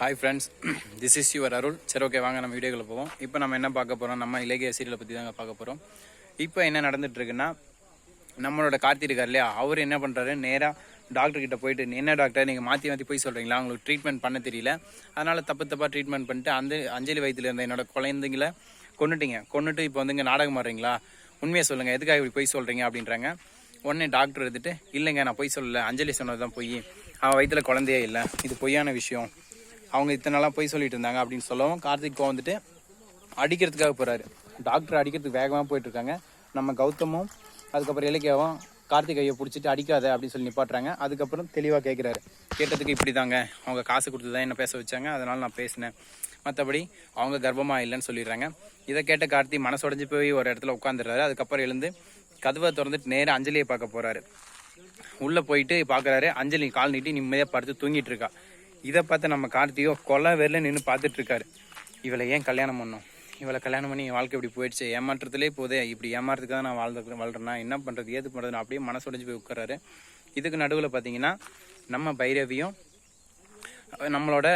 Hi friends this is your Arul சரி okay வாங்க நம்ம வீடியோக்குள்ள போவோம். இப்போ நம்ம என்ன பார்க்க போகிறோம் நம்ம இலக்கிய சீரியலை பற்றி தாங்க பார்க்க போகிறோம் இப்போ என்ன நடந்துட்டு இருக்குன்னா நம்மளோட கார்த்தி இருக்கார் இல்லையா? அவர் என்ன பண்ணுறாரு நேராக டாக்டர் கிட்ட போயிட்டு என்ன டாக்டர் நீங்கள் மாற்றி மாற்றி போய் சொல்கிறீங்களா உங்களுக்கு ட்ரீட்மெண்ட் பண்ண தெரியல. அதனால் தப்பு தப்பாக ட்ரீட்மெண்ட் பண்ணிட்டு அந்த அஞ்சலி வயித்துல இருந்த என்னோட குழந்தைங்கள கொண்டுட்டீங்க கொண்டுட்டு இப்போ வந்து இங்கே நாடகம் ஆடுறீங்களா? உண்மையை சொல்லுங்கள் எதுக்காக இப்படி போய் சொல்கிறீங்க அப்படின்றாங்க. உடனே டாக்டர் எடுத்துட்டு இல்லைங்க நான் பொய் சொல்லலை. அஞ்சலி சொன்னது தான் பொய். அவன் வயிற்றுல குழந்தையே இல்லை. இது பொய்யான விஷயம். அவங்க இத்தனை நாளாக பொய் சொல்லிட்டு இருந்தாங்க அப்படின்னு சொல்லவும் கார்த்திக் வந்துட்டு அடிக்கிறதுக்காக போகிறாரு டாக்டர் அடிக்கிறதுக்கு வேகமாக போயிட்டுருக்காங்க நம்ம கௌதமும் அதுக்கப்புறம் இலக்கியாவும் கார்த்திக் கையை பிடிச்சிட்டு அடிக்காத அப்படின்னு சொல்லி நிப்பாட்டுறாங்க. அதுக்கப்புறம் தெளிவாக கேட்குறாரு கேட்டதுக்கு இப்படி தாங்க அவங்க காசு கொடுத்து தான் என்ன பேச வச்சாங்க. அதனால நான் பேசினேன். மற்றபடி அவங்க கர்ப்பமாக இல்லைன்னு சொல்லிடுறாங்க. இதை கேட்ட கார்த்தி மனசுடைஞ்சு போய் ஒரு இடத்துல உட்காந்துடுறாரு அதுக்கப்புறம் எழுந்து கதவை திறந்துட்டு நேராக அஞ்சலியை பார்க்க போகிறாரு உள்ளே போயிட்டு பார்க்குறாரு அஞ்சலி கால் நீட்டி நிம்மதியாக படுத்து தூங்கிட்டு இருக்கா. இதை பார்த்து நம்ம கார்த்திகோ கொலை வேரில் நின்று பார்த்துட்டு இருக்காரு இவளை ஏன் கல்யாணம் பண்ணோம்? இவளை கல்யாணம் பண்ணி என் வாழ்க்கை இப்படி போயிடுச்சு. ஏமாற்றத்திலே போதே இப்படி ஏமாறதுக்கு தான் நான் வாழ்ந்து வாழ்றேன்னா என்ன பண்ணுறது ஏது பண்ணுறது அப்படியே மனசுடைஞ்சு போய் உட்காராரு இதுக்கு நடுவில் பார்த்தீங்கன்னா நம்ம பைரவியும் நம்மளோட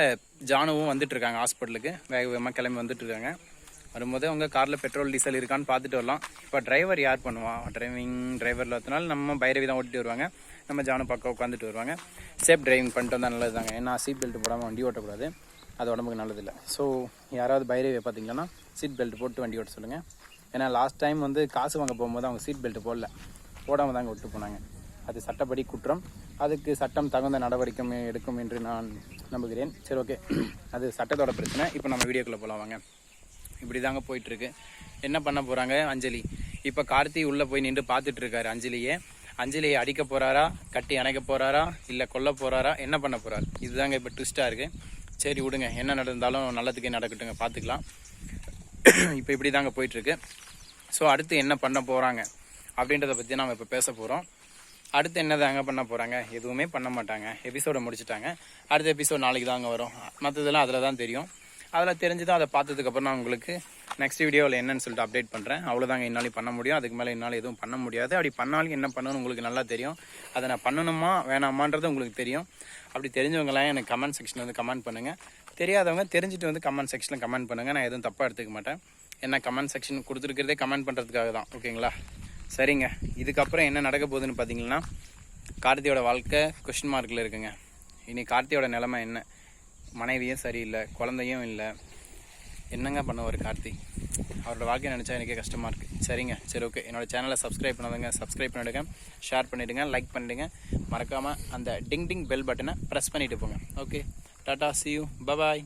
ஜானுவும் வந்துட்டு இருக்காங்க ஹாஸ்பிட்டலுக்கு. வேக வேகமாக கிளம்பி வந்துட்டு இருக்காங்க வரும்போது அவங்க காரில் பெட்ரோல் டீசல் இருக்கான்னு பார்த்துட்டு வரலாம். இப்போ டிரைவர் யார் பண்ணுவான் டிரைவிங் டிரைவரில் ஒருத்தனால நம்ம பைரவி தான் ஓட்டிட்டு வருவாங்க. நம்ம ஜானு பக்கம் உட்காந்துட்டு வருவாங்க. சேஃப் டிரைவிங் பண்ணிட்டு வந்தால் நல்லது தாங்க ஏன்னா சீட் பெல்ட் போடாமல் வண்டி ஓட்டக்கூடாது. அது உடம்புக்கு நல்லதில்லை. ஸோ யாராவது பைரவியை பார்த்தீங்கன்னா சீட் பெல்ட் போட்டு வண்டி ஓட்ட சொல்லுங்கள் ஏன்னா லாஸ்ட் டைம் வந்து காசு வாங்க போகும்போது அவங்க சீட் பெல்ட் போடல. போடாமல் தாங்க விட்டு போனாங்க. அது சட்டப்படி குற்றம். அதுக்கு சட்டம் தகுந்த நடவடிக்கை எடுக்கும் என்று நான் நம்புகிறேன். சரி ஓகே அது சட்டத்தோட பிரச்சனை. இப்போ நம்ம வீடியோக்குள்ளே போகலாம் வாங்க. இப்படி தாங்க போயிட்டுருக்கு என்ன பண்ண போகிறாங்க அஞ்சலி. இப்போ கார்த்தி உள்ளே போய் நின்று பார்த்துட்டு அஞ்சலியே அஞ்சலியை. அஞ்சலியை அடிக்க போறாரா? கட்டி அணைக்க போறாரா? இல்ல கொல்ல போறாரா? என்ன பண்ண போறாரு? இதுதாங்க இப்போ ட்விஸ்டா இருக்கு. சரி விடுங்க. என்ன நடந்தாலும் நல்லதுக்கே நடக்கட்டுங்க. பார்த்துக்கலாம் இப்போ இப்படி தாங்க போயிட்டு இருக்கு ஸோ அடுத்து என்ன பண்ண போறாங்க? அப்படின்றத பத்தி நாம இப்போ பேச போறோம். அடுத்து என்ன தாங்க பண்ண போறாங்க? எதுவுமே பண்ண மாட்டாங்க. எபிசோடை முடிச்சுட்டாங்க. அடுத்த எபிசோட் நாளைக்கு தாங்க வரும். மற்றதெல்லாம் அதில் தான் தெரியும். அதில் தெரிஞ்சுதான் அதை பார்த்ததுக்கப்புறம் நான் உங்களுக்கு நெக்ஸ்ட் வீடியோவில் என்னன்னு சொல்லிட்டு அப்டேட் பண்ணுறேன் அவ்வளோதாங்க என்னாலும் பண்ண முடியும். அதுக்கு மேலே என்னால் எதுவும் பண்ண முடியாது. அப்படி பண்ணாலும் என்ன பண்ணணும்னு உங்களுக்கு நல்லா தெரியும். அதை நான் பண்ணணுமா வேணாமான்றது உங்களுக்கு தெரியும். அப்படி தெரிஞ்சவங்களாம் எனக்கு கமெண்ட் செக்ஷனில் வந்து கமெண்ட் பண்ணுங்கள் தெரியாதவங்க தெரிஞ்சுட்டு வந்து கமெண்ட் செக்ஷனில் கமெண்ட் பண்ணுங்கள் நான் எதுவும் தப்பாக எடுத்துக்க மாட்டேன். என்ன கமெண்ட் செக்ஷன் கொடுத்துருக்கிறதே கமெண்ட் பண்ணுறதுக்காக தான். ஓகேங்களா சரிங்க. இதுக்கப்புறம் என்ன நடக்க போகுதுன்னு பார்த்தீங்கன்னா கார்த்தியோட வாழ்க்கை கொஷின் மார்க்கில் இருக்குங்க. இனி கார்த்தியோட நிலமை என்ன? மனைவியும் சரியில்லை குழந்தையும் இல்லை. என்னங்க பண்ணுவார் கார்த்தி? அவரோட வாழ்க்கையை நினச்சா எனக்கே கஷ்டமாக இருக்குது சரிங்க சரி ஓகே என்னோட சேனலை சப்ஸ்கிரைப் பண்ணாதங்க சப்ஸ்கிரைப் பண்ணிவிடுங்க ஷேர் பண்ணிவிடுங்க லைக் பண்ணிவிடுங்க மறக்காமல் அந்த டிங் டிங் பெல் பட்டனை ப்ரெஸ் பண்ணிவிட்டு போங்க. Okay tata see you bye bye